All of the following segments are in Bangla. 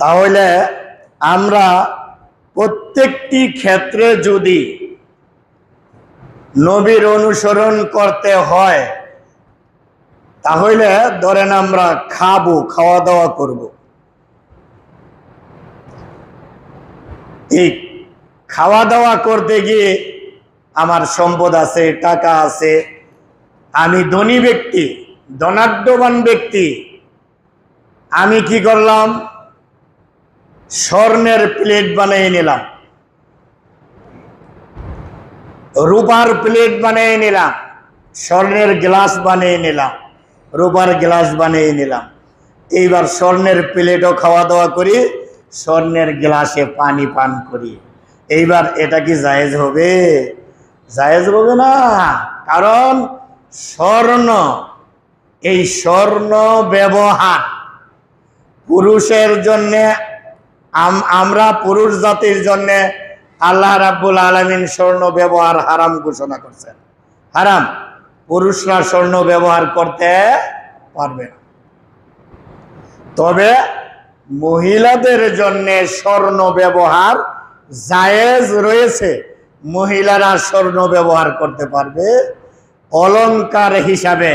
তাহলে আমরা প্রত্যেকটি ক্ষেত্রে যদি নবীর অনুসরণ করতে হয়, তাহলে ধরেন আমরা খাব খাওয়া দাওয়া করব। এই খাওয়া দাওয়া করতে গিয়ে আমার সম্পদ আছে, টাকা আছে, আমি ধনী ব্যক্তি, ধনাঢ্যবান ব্যক্তি, আমি কি করলাম? স্বর্ণের প্লেট বানিয়ে নিলাম। রূপার প্লেট বানিয়ে নিলাম। স্বর্ণের গ্লাস বানিয়ে নিলাম। রূপার গ্লাস বানিয়ে নিলাম। এইবার স্বর্ণের প্লেটও খাওয়া দাওয়া করি, স্বর্ণের গ্লাসে পানি পান করি। এইবার এটা কি জায়েজ হবে? জায়েজ হবে না, কারণ স্বর্ণ, এই স্বর্ণ ব্যবহার পুরুষের জন্যে আমরা পুরুষ জাতির জন্যে আল্লাহ রাব্বুল আলমিন স্বর্ণ ব্যবহার হারাম ঘোষণা করছেন। হারাম। পুরুষরা স্বর্ণ ব্যবহার করতে পারবে না। তবে মহিলাদের জন্য স্বর্ণ ব্যবহার জায়েজ রয়েছে। মহিলারা স্বর্ণ ব্যবহার করতে পারবে অলংকার হিসাবে।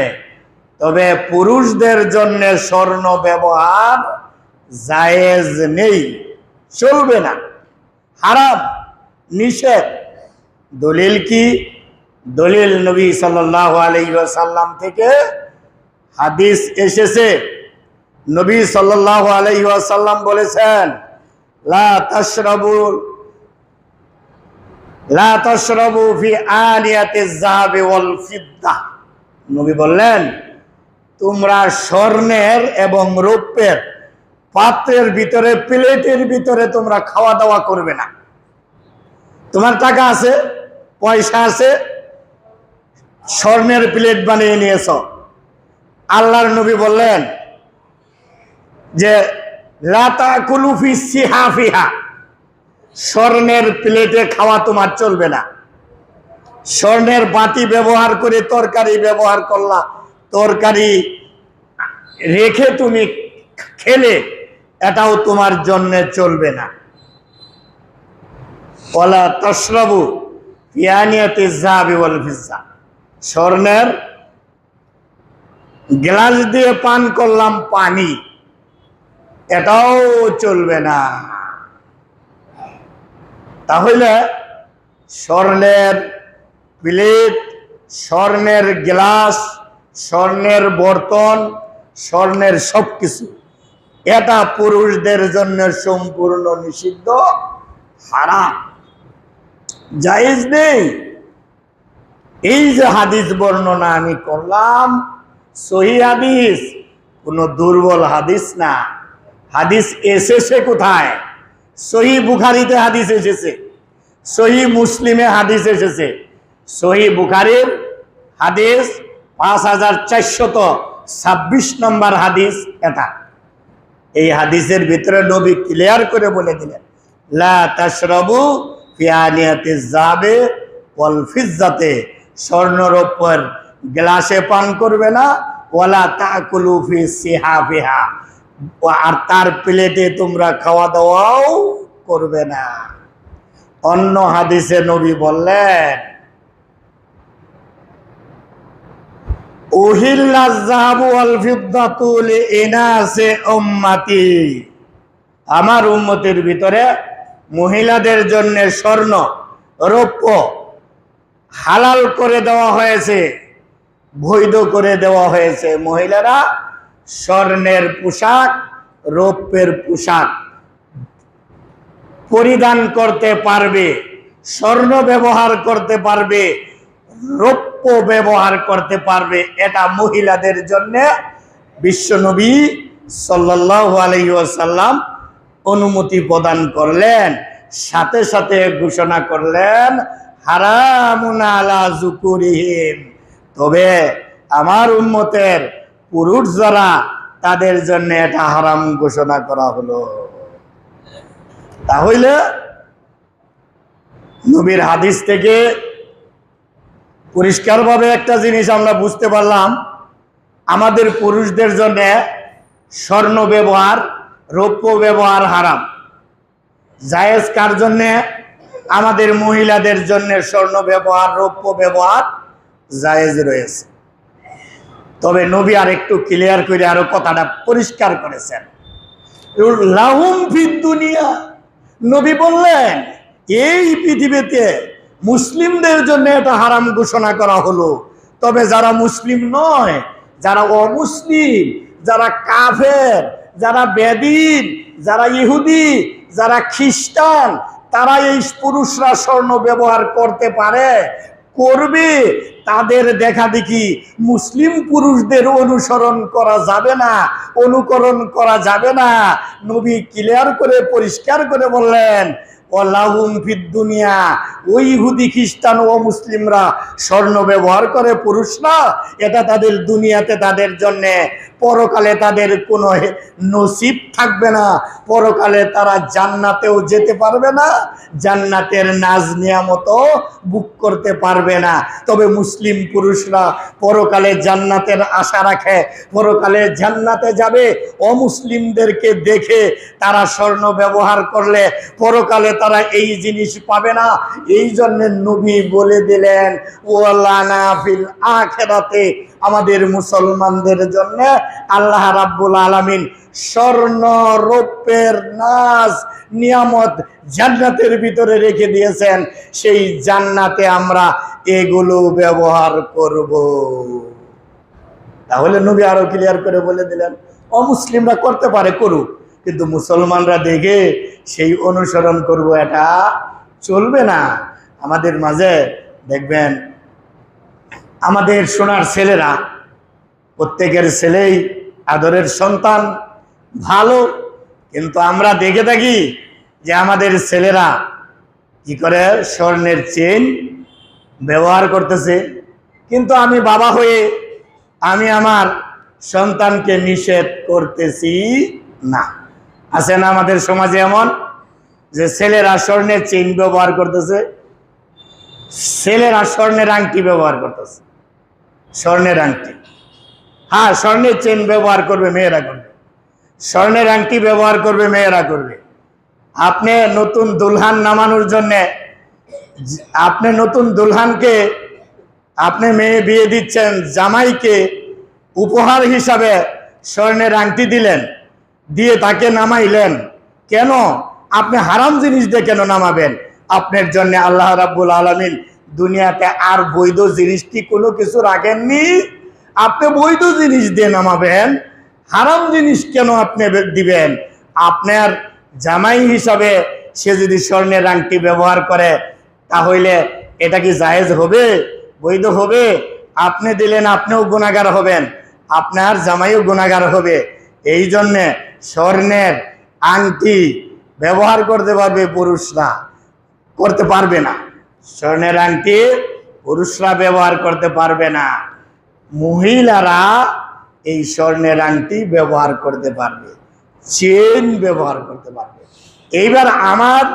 তবে পুরুষদের জন্য স্বর্ণ ব্যবহার জায়েজ নেই। চলবে না। হারাম, নিষেধ। দলিল কি? দলিল নবী আলাইসাল্লাম থেকে হাদিস এসেছে। নবী আলাইসাল্লাম বলেছেন ফিদ্দা। নবী বললেন, তোমরা স্বর্ণের এবং রৌপ্যের পাত্রের ভিতরে, প্লেটের ভিতরে তোমরা খাওয়া দাওয়া করবে না। তোমার টাকা আছে, পয়সা আছে, স্বর্ণের প্লেট বানিয়ে নিয়েছ। আল্লাহর নবী বললেন যে লাতা কুলুফি সিহা ফিহা স্বর্ণের প্লেটে খাওয়া তোমার চলবে না। স্বর্ণের বাটি ব্যবহার করে তরকারি ব্যবহার করলা। তরকারি রেখে তুমি খেলে। এটাও তোমার জন্য চলবে না। ওলা তশরবু পিয়ানিয়াতে জাবি ওয়াল ফিজ্জা। স্বর্ণের গ্লাস দিয়ে পান করলাম পানি, এটাও চলবে না। তাহলে স্বর্ণের প্লেট, স্বর্ণের গ্লাস, স্বর্ণের বর্তন, স্বর্ণের সব কিছু এটা পুরুষদের জন্য সম্পূর্ণ নিষিদ্ধ, হারাম। জায়েজ নেই। এই যে হাদিস বর্ণনা আমি করলাম, সহি হাদিস, কোনো দুর্বল হাদিস না। হাদিস এসেছে কোথায়? সহি বুখারিতে হাদিস এসেছে, সহি মুসলিমে হাদিস এসেছে। সহি বুখারির হাদিস পাঁচ হাজার চারশত ছাব্বিশ নম্বর হাদিস এটা। এই হাদিসের ভিতরে নবী ক্লিয়ার করে বলে দিলেন, লা তাশরাবু ফিয়ানিয়াতে যাবে ওয়াল ফিজ্জাতে স্বর্ণরৌপ্যের গ্লাসে পান করবে না, ওয়ালা তাকুলু ফি সিহাফিহা আর তার প্লেটে তোমরা খাওয়া দাওয়াও করবে না। অন্য হাদিসে নবী বললেন আমার উন্মতির ভিতরে মহিলাদের জন্য স্বর্ণ, রৌপ্য হালাল করে দেওয়া হয়েছে, বৈধ করে দেওয়া হয়েছে। মহিলারা স্বর্ণের পোশাক, রৌপ্যের পোশাক পরিধান করতে পারবে, স্বর্ণ ব্যবহার করতে পারবে রৌপ্য ব্যবহার করতে পারবে এটা মহিলাদের জন্য বিশ্বনবী সাল্লাহ আলহিসাল্লাম অনুমতি প্রদান করলেন। সাথে সাথে ঘোষণা করলেন, হারামুন আলা জুকুরিহিম তবে আমার উন্মতের পুরুষ যারা, তাদের জন্য এটা হারাম ঘোষণা করা হলো। তাহলে নবীর হাদিস থেকে পরিষ্কারভাবে একটা জিনিস আমরা বুঝতে পারলাম, আমাদের পুরুষদের জন্য স্বর্ণ ব্যবহার, রৌপ্য ব্যবহার হারাম। জায়েজ কার জন্যে? আমাদের মহিলাদের জন্য স্বর্ণ ব্যবহার, রৌপ্য ব্যবহার জায়েজ রয়েছে। তবে নবী আর একটু ক্লিয়ার করে আরও কথাটা পরিষ্কার করেছেন। লাহুম ফিদ দুনিয়া। নবী বললেন, এই পৃথিবীতে মুসলিমদের জন্য এটা হারাম ঘোষণা করা হলো। তবে যারা মুসলিম নয়, যারা অমুসলিম, যারা কাফের, যারা বেদিন, যারা ইহুদি, যারা খ্রিস্টান, তারা এই পুরুষরা স্বর্ণ ব্যবহার করতে পারে, করবে, তাদের দেখা দেখি মুসলিম পুরুষদের অনুসরণ করা যাবে না, অনুকরণ করা যাবে না। নবী ক্লিয়ার করে, পরিষ্কার করে বললেন দুনিয়া। ওই খ্রিস্টান ও মুসলিমরা স্বর্ণ ব্যবহার করে পুরুষরা এটা তাদের দুনিয়াতে তাদের জন্য। পরকালে তাদের কোনো নসিব থাকবে না। পরকালে তারা জান্নাতেও যেতে পারবে না, জান্নাতের নাজ নিয়ামতও বুক করতে পারবে না। তবে মুসলিম পুরুষরা পরকালে জান্নাতের আশা রাখে। পরকালে জান্নাতে যাবে, অমুসলিমদেরকে দেখে তারা স্বর্ণ ব্যবহার করলে পরকালে তারা এই জিনিস পাবে না। এই জন্য নবী বলে দিলেন, ওয়ালানা ফিল আখেরাতে আমাদের মুসলমানদের জন্য আল্লাহ রাব্বুল আলামিন স্বর্ণ রৌপ্যের নাজ, নিয়ামত জান্নাতের ভিতরে রেখে দিয়েছেন। সেই জান্নাতে আমরা এগুলো ব্যবহার করব। তাহলে নবী আরও ক্লিয়ার করে বলে দিলেন, অমুসলিমরা করতে পারে, করুক। কিন্তু মুসলমানরা দেখে সেই অনুসরণ করব এটা চলবে না। আমাদের মাঝে দেখবেন আমাদের সোনার ছেলেরা, প্রত্যেকের ছেলেই আদরের সন্তান, ভালো। কিন্তু আমরা দেখে থাকি যে আমাদের ছেলেরা কি করে স্বর্ণের চেন ব্যবহার করতেছে। কিন্তু আমি বাবা হয়ে আমি আমার সন্তানকে নিষেধ করতেছি না। আছে না আমাদের সমাজে এমন যে ছেলেরা স্বর্ণের চেন ব্যবহার করতেছে? ছেলেরা স্বর্ণের আংটি ব্যবহার করতেছে। স্বর্ণের আংটি। হ্যাঁ স্বর্ণের চেন ব্যবহার করবে, মেয়েরা করবে। স্বর্ণের আংটি ব্যবহার করবে, মেয়েরা করবে। আপনি নতুন দুলহান নামানোর জন্যে আপনি নতুন দুলহানকে, আপনি মেয়ে বিয়ে দিচ্ছেন, জামাইকে উপহার হিসাবে স্বর্ণের আংটি দিলেন, দিয়ে তাকে নামাইলেন। কেন? আপনি হারাম জিনিস দিয়ে কেন নামাবেন? আপনার জন্য আল্লাহ রাব্বুল আলমিন দুনিয়াতে আর বৈধ জিনিসটি কোনো কিছু রাখেননি। আপনি বৈধ জিনিস দিয়ে নামাবেন, হারাম জিনিস কেন আপনি দিবেন? আপনার জামাই হিসাবে সে যদি স্বর্ণের আংটি ব্যবহার করে, তাহলে এটা কি জায়েজ হবে? বৈধ হবে। আপনি দিলেন, আপনিও গুণাগার হবেন। আপনার জামাইও গুণাগার হবে। এই জন্যে স্বর্ণের আংটি ব্যবহার করতে পারবে পুরুষরা। করতে পারবে না। স্বর্ণের আংটি পুরুষরা ব্যবহার করতে পারবে না। মহিলারা এই স্বর্ণের আংটি ব্যবহার করতে পারবে। চেন ব্যবহার করতে পারবে। এইবার আমার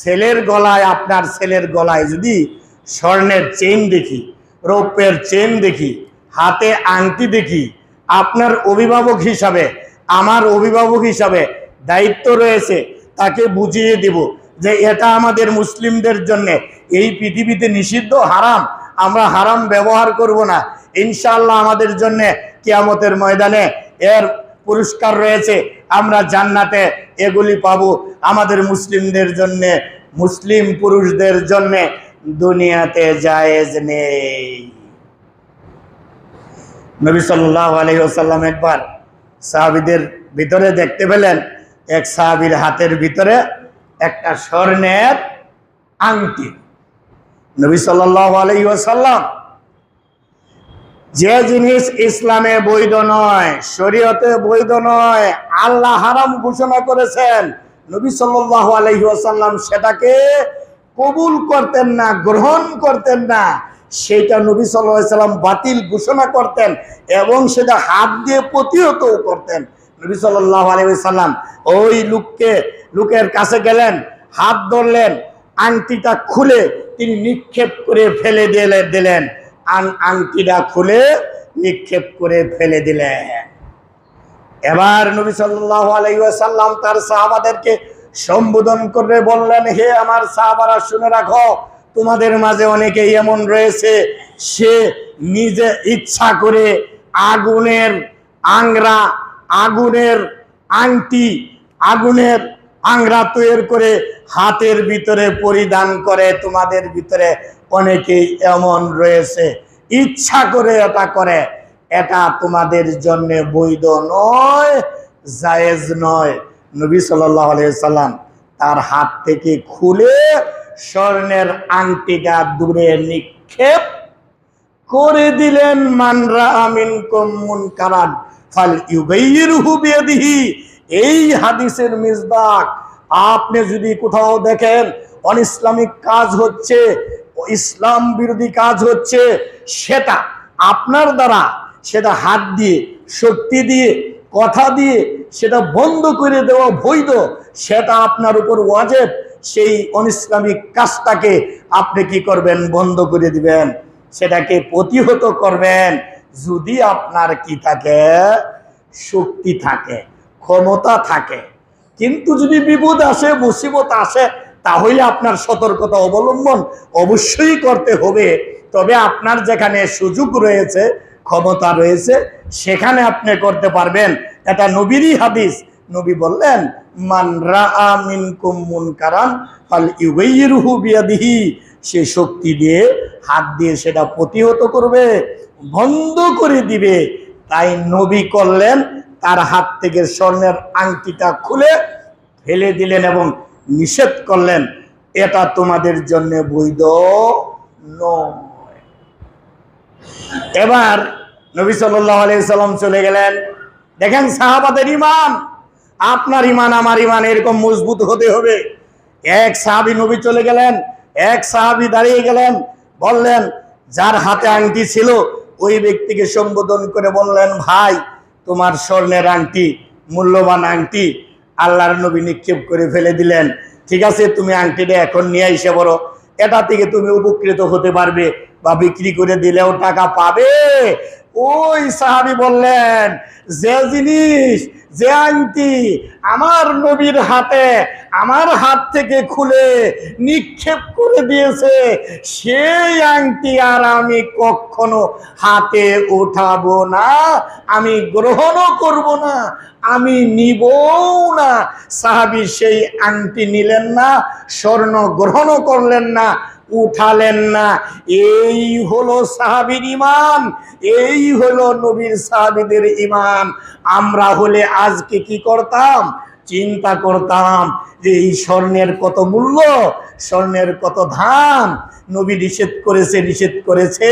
ছেলের গলায়, আপনার ছেলের গলায় যদি স্বর্ণের চেন দেখি, রৌপ্যের চেন দেখি, হাতে আংটি দেখি, আপনার অভিভাবক হিসাবে, আমার অভিভাবক হিসাবে দায়িত্ব রয়েছে, তাকে বুঝিয়ে দিব যে এটা আমাদের মুসলিমদের জন্য। এই পৃথিবীতে নিষিদ্ধ হারাম, আমরা হারাম ব্যবহার করব না। ইনশাআল্লাহ আমাদের জন্য কিয়ামতের ময়দানে এর পুরস্কার রয়েছে। আমরা জান্নাতে এগুলি পাবো। আমাদের মুসলিমদের জন্য, মুসলিম পুরুষদের জন্য দুনিয়াতে জায়েজ নেই। নবী সাল্লাহ একবার সাহাবিদের ভিতরে দেখতে পেলেন। এক সাহাবির হাতের ভিতরে একটা স্বর্ণের আংটি। নবী আলহিহাসাল্লাম যে জিনিস ইসলামে বৈধ নয়, শরীয়তে বৈধ নয়, আল্লাহ হারাম ঘোষণা করেছেন, নবী সাল্লাহ আলহিহাসাল্লাম সেটাকে কবুল করতেন না, গ্রহণ করতেন না, সেটা নবী সাল্লাহ সাল্লাম বাতিল ঘোষণা করতেন এবং সেটা হাত দিয়ে প্রতিহতও করতেন। নবী সাল্লাহ আলহিসাল্লাম ওই লোককে, লোকের কাছে গেলেন, হাত ধরলেন, আংটিটা খুলে তিনি নিক্ষেপ করে ফেলে দিলে দিলেন। আং আংটিটা খুলে নিক্ষেপ করে ফেলে দিলেন। এবার নবী সাল্লাল্লাহু আলাইহি ওয়াসাল্লাম তার সাহাবাদেরকে সম্বোধন করে বললেন, হে আমার সাহাবারা, শুনে রাখো, তোমাদের মাঝে অনেকেই এমন রয়েছে, সে নিজে ইচ্ছা করে আগুনের আংরা আগুনের আংটি, আগুনের আংরা তৈরি করে হাতের ভিতরে পরিধান করে তোমাদের ভিতরে অনেকেই এমন রয়েছে। ইচ্ছা করে এটা করে, এটা তোমাদের জন্য বৈধ নয়, জায়েজ নয়। নবী সাল্লাম তার হাত থেকে খুলে স্বর্ণের আংটিটা দূরে নিক্ষেপ করে দিলেন, মানরা আমিন কমুন কারান এই হাদিসের মিসদাক আপনি যদি কোথাও দেখেন অনইসলামিক কাজ হচ্ছে, ইসলাম বিরোধী কাজ হচ্ছে, সেটা আপনার দ্বারা, সেটা হাত দিয়ে, শক্তি দিয়ে, কথা দিয়ে, সেটা বন্ধ করে দেওয়া বৈধ, সেটা আপনার উপর ওয়াজেব, সেই অনিসলামিক কাজটাকে আপনি কি করবেন? বন্ধ করে দিবেন। সেটাকে প্রতিহত করবেন। যদি আপনার কি থাকে, শক্তি থাকে, ক্ষমতা থাকে, কিন্তু যদি বিপদ আসে, মুসিবত আসে, তাহলে আপনার সতর্কতা অবলম্বন অবশ্যই করতে হবে। তবে আপনার যেখানে সুযোগ রয়েছে, ক্ষমতা রয়েছে, সেখানে আপনি করতে পারবেন। এটা নবীরই হাদিস। নবী বললেন, মান রাআ মিনকুম মুনকারান ফাল ইউগাইরুহু বিয়াদিহি। সে শক্তি দিয়ে, হাত দিয়ে সেটা প্রতিহত করবে। বন্ধ করে দিবে। তাই নবী করলেন, তার হাত থেকে স্বর্ণের আংটিটা খুলে ফেলে দিলেন এবং নিষেধ করলেন, এটা তোমাদের জন্য বৈধ নয়। এবার নবী সাল্লাম চলে গেলেন। দেখেন সাহাবাদের ইমান আপনার ইমান আমার ইমান এরকম মজবুত হতে হবে। এক সাহাবি নবী চলে গেলেন, এক সাহাবি দাঁড়িয়ে গেলেন, বললেন, যার হাতে আংটি ছিল ওই ব্যক্তিকে সম্বোধন করে বললেন, ভাই, তোমার স্বর্ণের আংটি, মূল্যবান আংটি আল্লাহর নবী নিক্ষেপ করে ফেলে দিলেন। ঠিক আছে, তুমি আংটিটা এখন নিয়ে এসে বড় এটা থেকে তুমি উপকৃত হতে পারবে বা বিক্রি করে দিলেও টাকা পাবে। ওই সাহাবি বললেন, যে জিনিস, যে আংটি আমার নবীর হাতে, আমার হাত থেকে খুলে নিক্ষেপ করে দিয়েছে, সেই আংটি আর আমি কখনো হাতে উঠাবো না, আমি গ্রহণও করব না, আমি নিব না। সাহাবি সেই আংটি নিলেন না, স্বর্ণ গ্রহণও করলেন না উঠালেন না। এই হলো সাহাবির ইমান এই হলো নবীর সাহাবিদের ইমান আমরা হলে আজকে কি করতাম? চিন্তা করতাম যে এই স্বর্ণের কত মূল্য, স্বর্ণের কত ধান নবী নিষেধ করেছে নিষেধ করেছে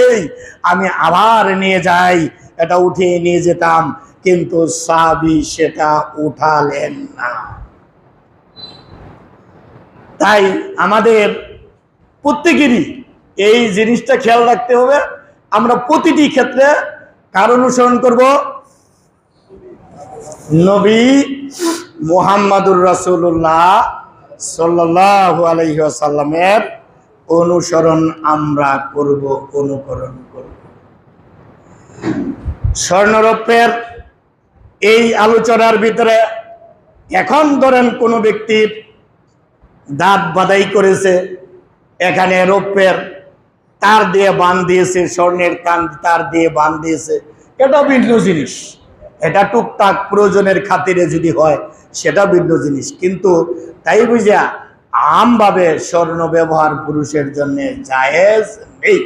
আমি আবার নিয়ে যাই, এটা উঠে নিয়ে যেতাম। কিন্তু সাহাবি সেটা উঠালেন না। তাই আমাদের প্রত্যেকেরই এই জিনিসটা খেয়াল রাখতে হবে। আমরা প্রতিটি ক্ষেত্রে কার অনুসরণ করব? নবী মুহাম্মাদুর রাসূলুল্লাহ সাল্লাল্লাহু আলাইহি ওয়াসাল্লামের অনুসরণ আমরা করব, অনুকরণ করব। স্বর্ণরৌপ্যের এই আলোচনার ভিতরে এখন ধরেন কোনো ব্যক্তির দাঁত বাদাই করেছে এখানে রৌপ্যের তার দিয়ে বান দিয়েছে স্বর্ণের কান তার দিয়ে বান দিয়েছে এটা ভিন্ন জিনিস। এটা টুকটাক প্রয়োজনের খাতিরে যদি হয়, সেটা ভিন্ন জিনিস। কিন্তু তাই বুঝা আমভাবে স্বর্ণ ব্যবহার পুরুষের জন্য জায়েজ নেই।